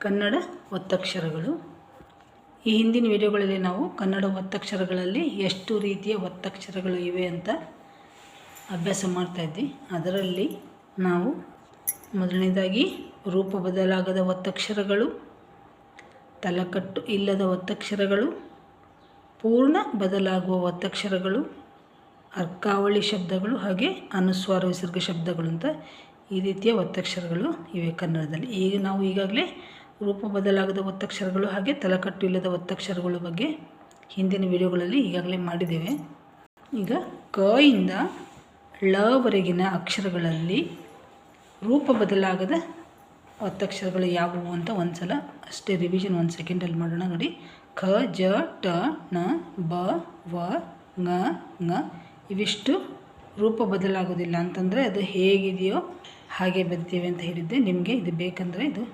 ಕನ್ನಡ ಒತ್ತಕ್ಷರಗಳು. ಈ ಹಿಂದಿನ ವಿಡಿಯೋಗಳಲ್ಲಿ ನಾವು ಕನ್ನಡ ಒತ್ತಕ್ಷರಗಳಲ್ಲಿ ಎಷ್ಟು ರೀತಿಯ ಒತ್ತಕ್ಷರಗಳು ಇವೆ ಅಂತ ಅಭ್ಯಾಸ ಮಾಡ್ತಾಯಿದ್ವಿ ಅದರಲ್ಲಿ ನಾವು ಮೊದಲನೇದಾಗಿ ರೂಪ ಬದಲಾಗದ ಒತ್ತಕ್ಷರಗಳು, ತಲಕಟ್ಟು ಇಲ್ಲದ ಒತ್ತಕ್ಷರಗಳು, ಪೂರ್ಣ ಬದಲಾಗುವ ಒತ್ತಕ್ಷರಗಳು, ಅರ್ಕಾವಳಿ ಶಬ್ದಗಳು ಹಾಗೆ ಅನುಸ್ವಾರ ವಿಸರ್ಗ ಶಬ್ದಗಳು ಅಂತ ಈ ರೀತಿಯ ಒತ್ತಕ್ಷರಗಳು ಇವೆ ಕನ್ನಡದಲ್ಲಿ. ಈಗ ನಾವು ಈಗಾಗಲೇ ರೂಪ ಬದಲಾಗದ ಒತ್ತಕ್ಷರಗಳು ಹಾಗೆ ತಲಕಟ್ಟು ಇಲ್ಲದ ಒತ್ತಕ್ಷರಗಳ ಬಗ್ಗೆ ಹಿಂದಿನ ವಿಡಿಯೋಗಳಲ್ಲಿ ಈಗಾಗಲೇ ಮಾಡಿದ್ದೇವೆ. ಈಗ ಕ ಇಂದ ಳವರೆಗಿನ ಅಕ್ಷರಗಳಲ್ಲಿ ರೂಪ ಬದಲಾಗದ ಒತ್ತಕ್ಷರಗಳು ಯಾವುವು ಅಂತ ಒಂದು ಸಲ ಅಷ್ಟೇ ರಿವಿಷನ್ ಒಂದು ಸೆಕೆಂಡಲ್ಲಿ ಮಾಡೋಣ. ನೋಡಿ ಖ ಜ, ಟ ನ ಬ, ವ, ಗ ಗ ಇವಿಷ್ಟು ರೂಪ ಬದಲಾಗೋದಿಲ್ಲ ಅಂತಂದರೆ ಅದು ಹೇಗಿದೆಯೋ ಹಾಗೆ ಬರ್ತೀವಿ ಅಂತ ಹೇಳಿದ್ದೆ. ನಿಮಗೆ ಇದು ಬೇಕಂದರೆ ಇದು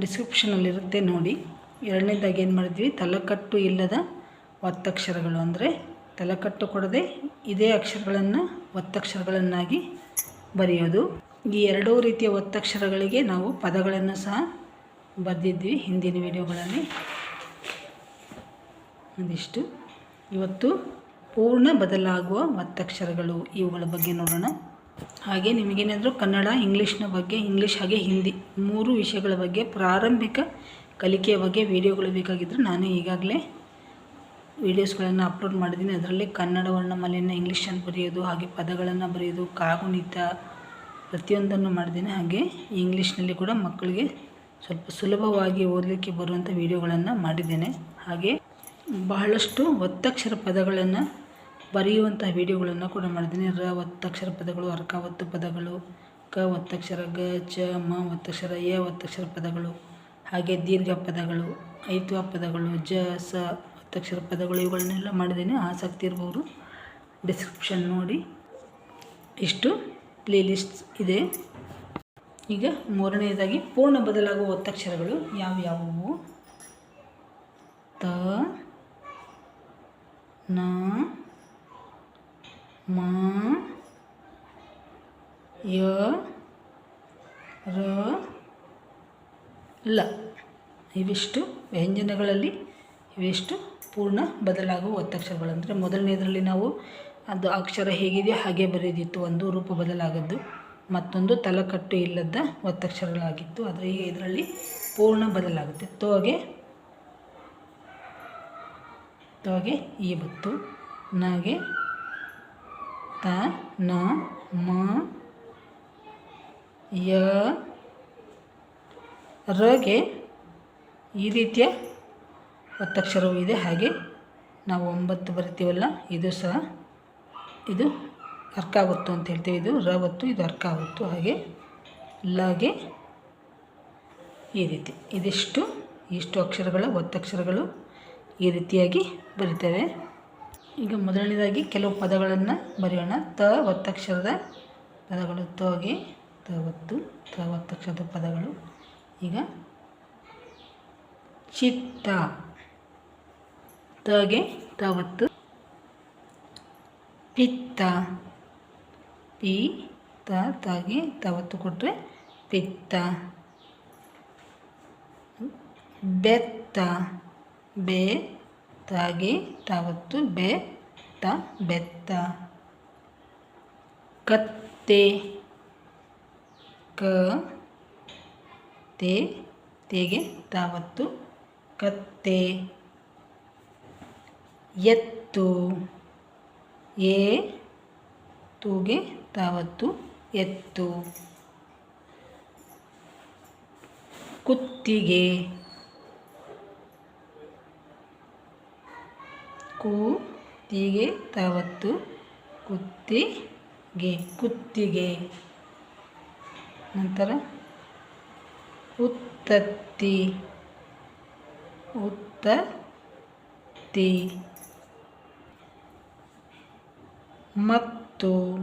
ಡಿಸ್ಕ್ರಿಪ್ಷನಲ್ಲಿರುತ್ತೆ ನೋಡಿ. ಎರಡನೇದಾಗಿ ಏನು ಮಾಡಿದ್ವಿ? ತಲೆಕಟ್ಟು ಇಲ್ಲದ ಒತ್ತಕ್ಷರಗಳು ಅಂದರೆ ತಲೆಕಟ್ಟು ಕೊಡದೆ ಇದೇ ಅಕ್ಷರಗಳನ್ನು ಒತ್ತಕ್ಷರಗಳನ್ನಾಗಿ ಬರೆಯೋದು. ಈ ಎರಡೂ ರೀತಿಯ ಒತ್ತಕ್ಷರಗಳಿಗೆ ನಾವು ಪದಗಳನ್ನು ಸಹ ಬರೆದಿದ್ವಿ ಹಿಂದಿನ ವಿಡಿಯೋಗಳಲ್ಲಿ. ಒಂದಿಷ್ಟು. ಇವತ್ತು ಪೂರ್ಣ ಬದಲಾಗುವ ಒತ್ತಕ್ಷರಗಳು ಇವುಗಳ ಬಗ್ಗೆ ನೋಡೋಣ. ಹಾಗೆ ನಿಮಗೇನಾದರೂ ಕನ್ನಡ ಇಂಗ್ಲೀಷ್ನ ಬಗ್ಗೆ, ಇಂಗ್ಲೀಷ್ ಹಾಗೆ ಹಿಂದಿ ಮೂರು ವಿಷಯಗಳ ಬಗ್ಗೆ ಪ್ರಾರಂಭಿಕ ಕಲಿಕೆಯ ಬಗ್ಗೆ ವಿಡಿಯೋಗಳು ಬೇಕಾಗಿದ್ದರೆ ನಾನು ಈಗಾಗಲೇ ವೀಡಿಯೋಸ್ಗಳನ್ನು ಅಪ್ಲೋಡ್ ಮಾಡಿದ್ದೀನಿ. ಅದರಲ್ಲಿ ಕನ್ನಡ ವರ್ಣಮಾಲೆಯನ್ನು ಇಂಗ್ಲೀಷನ್ನು ಬರೆಯೋದು, ಹಾಗೆ ಪದಗಳನ್ನು ಬರೆಯೋದು, ಕಾಗುಣಿತ ಪ್ರತಿಯೊಂದನ್ನು ಮಾಡಿದ್ದೀನಿ. ಹಾಗೆ ಇಂಗ್ಲೀಷ್ನಲ್ಲಿ ಕೂಡ ಮಕ್ಕಳಿಗೆ ಸ್ವಲ್ಪ ಸುಲಭವಾಗಿ ಓದಲಿಕ್ಕೆ ಬರುವಂಥ ವಿಡಿಯೋಗಳನ್ನು ಮಾಡಿದ್ದೇನೆ. ಹಾಗೆ ಬಹಳಷ್ಟು ಒತ್ತಕ್ಷರ ಪದಗಳನ್ನು ಬರೆಯುವಂಥ ವಿಡಿಯೋಗಳನ್ನು ಕೂಡ ಮಾಡಿದ್ದೀನಿ. ರ ಒತ್ತಕ್ಷರ ಪದಗಳು, ಅರ್ಕ ಒತ್ತು ಪದಗಳು, ಕ ಒತ್ತಕ್ಷರ ಗ, ಚ, ಮ ಒತ್ತಕ್ಷರ ಯ ಒತ್ತಕ್ಷರ ಪದಗಳು, ಹಾಗೆ ದೀರ್ಘ ಪದಗಳು ಐತ್ವ ಪದಗಳು, ಜ, ಸ ಒತ್ತಕ್ಷರ ಪದಗಳು ಇವುಗಳನ್ನೆಲ್ಲ ಮಾಡಿದ್ದೀನಿ. ಆಸಕ್ತಿ ಇರುವವರು ಡಿಸ್ಕ್ರಿಪ್ಷನ್ ನೋಡಿ. ಇಷ್ಟು ಪ್ಲೇ ಲಿಸ್ಟ್ ಇದೆ. ಈಗ ಮೂರನೆಯದಾಗಿ ಪೂರ್ಣ ಬದಲಾಗುವ ಒತ್ತಕ್ಷರಗಳು ಯಾವ್ಯಾವುವು ತ, ನ ಮ, ಯ, ರ, ಲ. ಇವಿಷ್ಟು ವ್ಯಂಜನಗಳಲ್ಲಿ ಇವಿಷ್ಟು ಪೂರ್ಣ ಬದಲಾಗುವ ಒತ್ತಕ್ಷರಗಳು ಅಂದರೆ ಮೊದಲನೇದರಲ್ಲಿ ನಾವು ಅದು ಅಕ್ಷರ ಹೇಗಿದೆಯೋ ಹಾಗೆ ಬರೆದಿತ್ತು ಒಂದು ರೂಪ ಬದಲಾಗದ್ದು. ಮತ್ತೊಂದು ತಲಕಟ್ಟು ಇಲ್ಲದ ಒತ್ತಕ್ಷರಗಳಾಗಿತ್ತು. ಆದರೆ ಈಗ ಇದರಲ್ಲಿ ಪೂರ್ಣ ಬದಲಾಗುತ್ತೆ. ತೋಗೆ ತೋಗೆ, ಈ ಬತ್ತು ತ, ನ, ಮ, ಯ ರಗೆ ಈ ರೀತಿಯ ಒತ್ತಕ್ಷರವೂ ಇದೆ. ಹಾಗೆ ನಾವು ಒಂಬತ್ತು ಬರಿತೀವಲ್ಲ, ಇದು ಸಹ ಇದು ಅರ್ಕ ಒತ್ತು ಅಂತ ಹೇಳ್ತೀವಿ. ಇದು ರ ಒತ್ತು ಇದು ಅರ್ಕ ಒತ್ತು ಹಾಗೆ ಲಗೆ ಈ ರೀತಿ. ಇದಿಷ್ಟು, ಇಷ್ಟು ಅಕ್ಷರಗಳ ಒತ್ತಕ್ಷರಗಳು ಈ ರೀತಿಯಾಗಿ ಬರಿತೇವೆ. ಈಗ ಮೊದಲನೇದಾಗಿ ಕೆಲವು ಪದಗಳನ್ನು ಬರೆಯೋಣ. ತ ಒತ್ತಕ್ಷರದ ಪದಗಳು. ತೋಗೆ, ತ ಒತ್ತು ತ ಒತ್ತಕ್ಷರದ ಪದಗಳು. ಈಗ ಚಿತ್ತ. ತಗೆ, ತ ಒತ್ತು ಪಿತ್ತ. ಪಿ, ತ, ತಗೆ, ತ ಒತ್ತು ಕೊಟ್ಟರೆ ಪಿತ್ತ. ಬೆತ್ತ. ಬೆ ತಾಗಿ ತಾವತ್ತು ಬೆತ್ತ ಬೆತ್ತ. ಕತ್ತೆ. ಕ. ತೆ. ತೆಗೆ ತಾವತ್ತು ಕತ್ತೆ. ಎತ್ತು. ಎ. ತೂಗೆ ತಾವತ್ತು ಎತ್ತು. ಕುತ್ತಿಗೆ. ಕೂತಿಗೆ ತವತ್ತು ಕುತ್ತಿಗೆ. ಕುತ್ತಿಗೆ. ನಂತರ ಉತ್ತತ್ತಿ. ಉತ್ತತ್ತಿ. ಮತ್ತು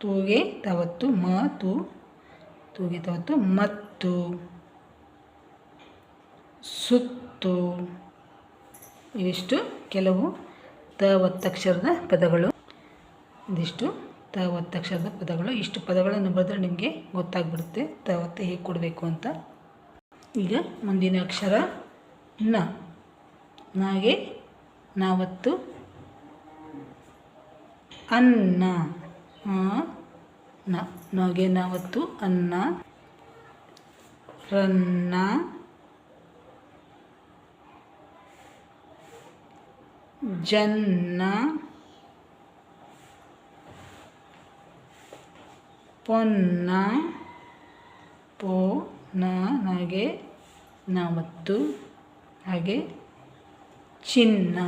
ತೂಗೆ ತವತ್ತು, ಮ, ತು. ತೂಗೆ ತವತ್ತು, ಮತ್ತು. ಸುತ್ತು. ಇವಿಷ್ಟು ಕೆಲವು ತ ಒತ್ತಕ್ಷರದ ಪದಗಳು. ಇದಿಷ್ಟು ತ ಒತ್ತಕ್ಷರದ ಪದಗಳು. ಇಷ್ಟು ಪದಗಳನ್ನು ಬರೆದ್ರೆ ನಿಮಗೆ ಗೊತ್ತಾಗ್ಬಿಡುತ್ತೆ ತ ಒತ್ತ ಹೇಗೆ ಕೊಡಬೇಕು ಅಂತ. ಈಗ ಮುಂದಿನ ಅಕ್ಷರ ನ. ನಾಗೆ ನಾವತ್ತು. ಅನ್ನ. ನ. ನಾಗೆ ನಾವತ್ತು. ಅನ್ನ. ರನ್ನ. ಜನ್ನ ಪೊನ್ನ ಪೋ ನ ನಾಗೆ ನಾವತ್ತು ಹಾಗೆ ಚಿನ್ನ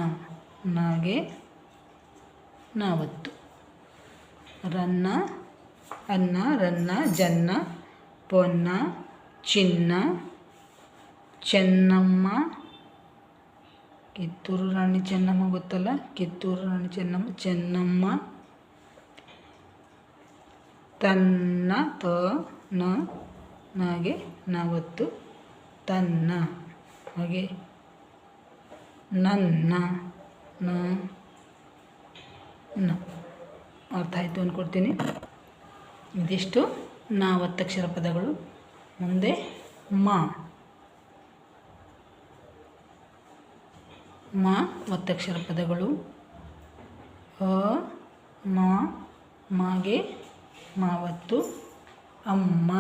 ನಾಗೆ ನಾವತ್ತು. ರನ್ನ, ಅನ್ನ, ರನ್ನ, ಜನ್ನ, ಪೊನ್ನ, ಚಿನ್ನ, ಚೆನ್ನಮ್ಮ ಕಿತ್ತೂರು ರಾಣಿ ಚೆನ್ನಮ್ಮ ಗೊತ್ತಲ್ಲ? ಕಿತ್ತೂರು ರಾಣಿ ಚೆನ್ನಮ್ಮ ಚೆನ್ನಮ್ಮ ತನ್ನ ತ ನ ನಾಗೆ ನಾವತ್ತು ತನ್ನ ಹಾಗೆ ನನ್ನ ನ ಅರ್ಥ ಆಯಿತು ಅಂದ್ಕೊಡ್ತೀನಿ ಇದಿಷ್ಟು. ನಾವತ್ತಕ್ಷರ ಪದಗಳು. ಮುಂದೆ ಮ. ಮ ಒತ್ತಕ್ಷರ ಪದಗಳು ಅ, ಮ, ಮಾಗೆ, ಮಾವತ್ತು, ಅಮ್ಮ.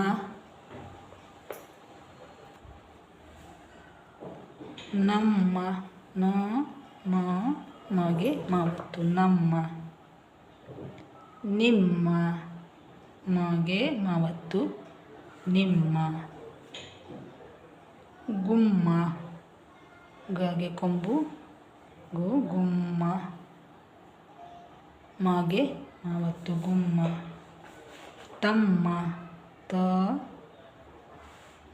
ನಮ್ಮ, ನ, ಮ, ಮಾಗೆ, ಮಾವತ್ತು, ನಮ್ಮ. ನಿಮ್ಮ, ಮಾಗೆ, ಮಾವತ್ತು, ನಿಮ್ಮ. ಗುಮ್ಮ, ಗಾಗೆ, ಕೊಂಬು. ಗು ಗುಮ್ಮ. ಮಾಗೆ ಮಾವತ್ತು ಗುಮ್ಮ. ತಮ್ಮ. ತ.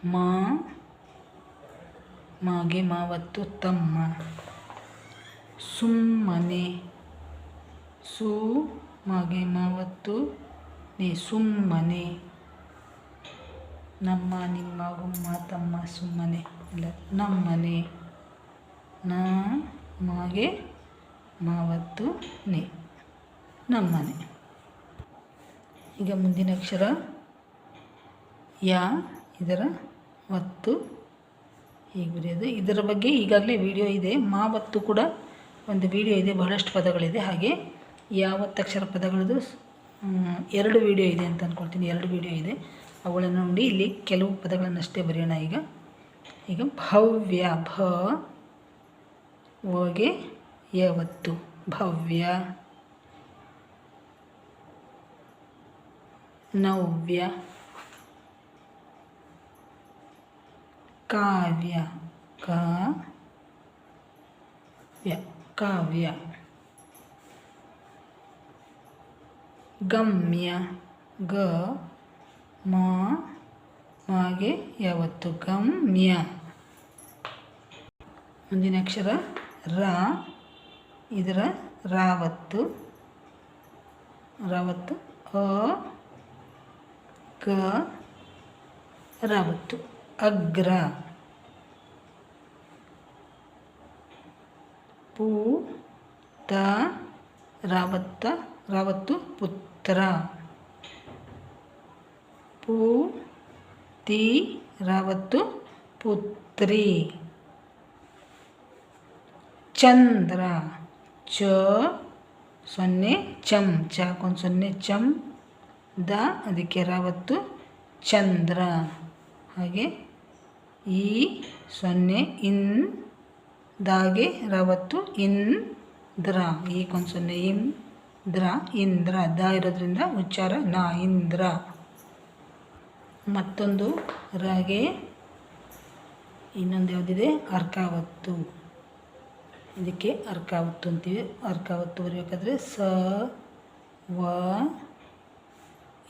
ಮಾ. ಮಾಗೆ ಮಾವತ್ತು ತಮ್ಮ. ಸುಮ್ಮನೆ. ಸು. ಮಾಗೆ ಮಾವತ್ತು. ನೆ, ಸುಮ್ಮನೆ. ನಮ್ಮ, ನಿಮ್ಮ, ಗುಮ್ಮ, ತಮ್ಮ, ಸುಮ್ಮನೆ. ಇಲ್ಲ, ನಮ್ಮನೆ. ನ. ಮಾಗೆ ಮಾವತ್ತು ನೆ. ನಮ್ಮನೆ. ಈಗ ಮುಂದಿನ ಅಕ್ಷರ ಯಾ, ಇದರ ಒತ್ತು ಹೀಗೆ ಬರೆಯೋದು? ಇದರ ಬಗ್ಗೆ ಈಗಾಗಲೇ ವಿಡಿಯೋ ಇದೆ. ಮಾವತ್ತು ಕೂಡ ಒಂದು ವಿಡಿಯೋ ಇದೆ. ಬಹಳಷ್ಟು ಪದಗಳಿದೆ. ಹಾಗೆ ಯಾವತ್ತಕ್ಷರ ಪದಗಳದ್ದು? ಎರಡು ವಿಡಿಯೋ ಇದೆ ಅಂತ ಅಂದ್ಕೊಳ್ತೀನಿ ಎರಡು ವಿಡಿಯೋ ಇದೆ. ಅವುಗಳನ್ನು ನೋಡಿ ಇಲ್ಲಿ ಕೆಲವು ಪದಗಳನ್ನಷ್ಟೇ ಬರೆಯೋಣ ಈಗ. ಈಗ ಭವ್ಯ, ಭ ವಗೆ ಯಾವತ್ತು ಭವ್ಯ? ನವ್ಯ. ಕಾವ್ಯ. ಕಾವ್ಯ. ಕಾವ್ಯ. ಗಮ್ಯ. ಗ. ಮ. ಮಾಗೆ ಯಾವತ್ತು ಗಮ್ಯ? ಮುಂದಿನ ಅಕ್ಷರ. ರ, ಇದರ ರಾವತ್ತು ರಾವತ್ತು, ಅ ಕ ರಾವತ್ತು, ಅಗ್ರ. ಪೂ, ತ, ರಾವತ್ತ, ರಾವತ್ತು ಪುತ್ರ. ಪೂ, ತಿ, ರಾವತ್ತು ಪುತ್ರಿ. ಚಂದ್ರ. ಚ, ಸೊನ್ನೆ ಚಮ್ ಚಾಕೊಂದು ಸೊನ್ನೆ ಚಮ್ ದ, ಅದಕ್ಕೆ ರಾವತ್ತು ಚಂದ್ರ. ಹಾಗೆ ಈ ಸೊನ್ನೆ, ಇನ್, ದಾಗೆ ದ್ರ. ಈ ಈಗೊಂದು ಸೊನ್ನೆ ಇಂದ್ರ ಇಂದ್ರ. ದ ಇರೋದ್ರಿಂದ ಉಚ್ಚಾರ ನಾ, ಇಂದ್ರ. ಮತ್ತೊಂದು ರಾಗೆ, ಇನ್ನೊಂದು ಯಾವುದಿದೆ? ಅರ್ಕಾವತ್ತು ಇದಕ್ಕೆ ಅರ್ಕಾವತ್ತು ಅಂತೀವಿ. ಅರ್ಕಾವತ್ತು ಬರಬೇಕಾದ್ರೆ ಸ, ವ,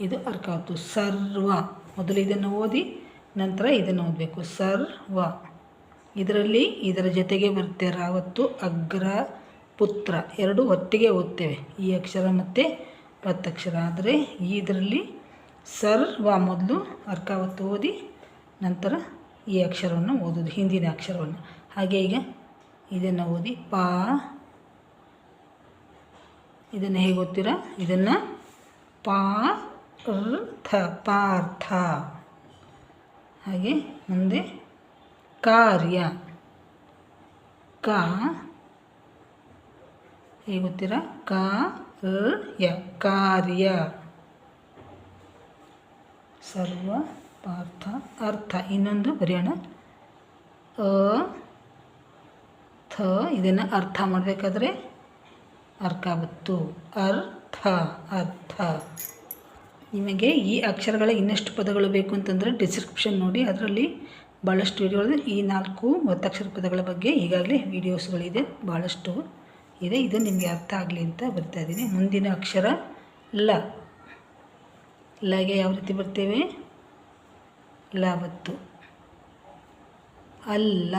ಇದು ಅರ್ಕಾವತ್ತು ಸರ್ವ. ಮೊದಲು ಇದನ್ನು ಓದಿ, ನಂತರ ಇದನ್ನು ಓದಬೇಕು. ಸರ್ವ. ಇದರಲ್ಲಿ ಇದರ ಜೊತೆಗೆ ಬರುತ್ತೆ ರಾವತ್ತು, ಅಗ್ರ, ಪುತ್ರ. ಎರಡು ಒಟ್ಟಿಗೆ ಓದ್ತೇವೆ. ಈ ಅಕ್ಷರ ಮತ್ತು ಒತ್ತಕ್ಷರ ಆದರೆ ಇದರಲ್ಲಿ ಸರ್ವ ಮೊದಲು ಅರ್ಕಾವತ್ತು ಓದಿ, ನಂತರ ಈ ಅಕ್ಷರವನ್ನು ಓದೋದು ಹಿಂದಿನ ಅಕ್ಷರವನ್ನು. ಹಾಗೆ ಈಗ ಇದನ್ನು ಓದಿ ಪಾ. ಇದನ್ನು ಹೇಗೆ ಓದ್ತೀರಾ? ಇದನ್ನು ಪಾರ್ಥ ಪಾರ್ಥ. ಹಾಗೆ ಮುಂದೆ ಕಾರ್ಯ. ಕ ಹೇಗೆ ಗೊತ್ತೀರಾ ಯ ಕಾರ್ಯ. ಸರ್ವ ಪಾರ್ಥ, ಅರ್ಥ. ಇನ್ನೊಂದು ಬರೆಯೋಣ. ಅ ಥ ಇದನ್ನು ಅರ್ಥ ಮಾಡಬೇಕಾದ್ರೆ ಅರ್ಕಾಬತ್ತು ಅರ್ಥ ಅರ್ಥ. ನಿಮಗೆ ಈ ಅಕ್ಷರಗಳ ಇನ್ನಷ್ಟು ಪದಗಳು ಬೇಕು ಅಂತಂದರೆ ಡಿಸ್ಕ್ರಿಪ್ಷನ್ ನೋಡಿ, ಅದರಲ್ಲಿ ಭಾಳಷ್ಟು ವಿಡಿಯೋಗಳು ಈ ನಾಲ್ಕು ಒತ್ತಕ್ಷರ ಪದಗಳ ಬಗ್ಗೆ ಈಗಾಗಲೇ ವೀಡಿಯೋಸ್ಗಳಿದೆ ಭಾಳಷ್ಟು ಇದೆ. ಇದು ನಿಮಗೆ ಅರ್ಥ ಆಗಲಿ ಅಂತ ಬರ್ತಾ ಇದ್ದೀನಿ. ಮುಂದಿನ ಅಕ್ಷರ ಲ. ಲಗೆ ಯಾವ ರೀತಿ ಬರ್ತೇವೆ? ಲವತ್ತು ಅಲ್ಲ.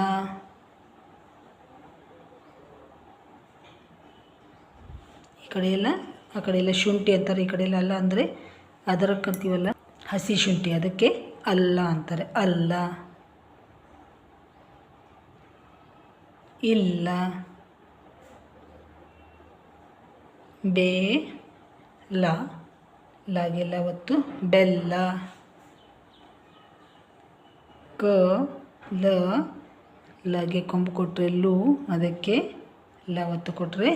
ಈ ಕಡೆ ಎಲ್ಲ ಆ ಕಡೆ ಎಲ್ಲ ಶುಂಠಿ ಅಂತಾರೆ, ಈ ಕಡೆ ಎಲ್ಲ ಅಲ್ಲ ಅಂದರೆ ಅದರ ಅಂತೀವಲ್ಲ ಹಸಿ ಶುಂಠಿ, ಅದಕ್ಕೆ ಅಲ್ಲ ಅಂತಾರೆ. ಅಲ್ಲ. ಇಲ್ಲ. ಬೇ, ಲ. ಲಾಗೆಲ್ಲ ಒತ್ತು. ಬೆಲ್ಲ. ಕ, ಲ. ಲಗೆ ಕೊಂಬು ಕೊಟ್ಟರೆ ಲು, ಅದಕ್ಕೆ ಲ ಒತ್ತು ಕೊಟ್ಟರೆ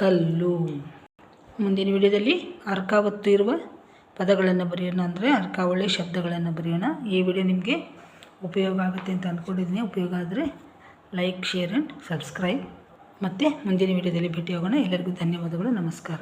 ಕಲ್ಲು. ಮುಂದಿನ ವಿಡಿಯೋದಲ್ಲಿ ಅರ್ಕಾವತ್ತು ಇರುವ ಪದಗಳನ್ನು ಬರೆಯೋಣ ಅಂದರೆ ಅರ್ಕಾವಳಿ ಶಬ್ದಗಳನ್ನು ಬರೆಯೋಣ. ಈ ವಿಡಿಯೋ ನಿಮಗೆ ಉಪಯೋಗ ಆಗುತ್ತೆ ಅಂತ ಅಂದ್ಕೊಂಡಿದ್ದೀನಿ ಉಪಯೋಗ ಆದರೆ ಲೈಕ್, ಶೇರ್ ಆ್ಯಂಡ್ ಸಬ್ಸ್ಕ್ರೈಬ್. ಮತ್ತು ಮುಂದಿನ ವಿಡಿಯೋದಲ್ಲಿ ಭೇಟಿಯಾಗೋಣ. ಎಲ್ಲರಿಗೂ ಧನ್ಯವಾದಗಳು. ನಮಸ್ಕಾರ.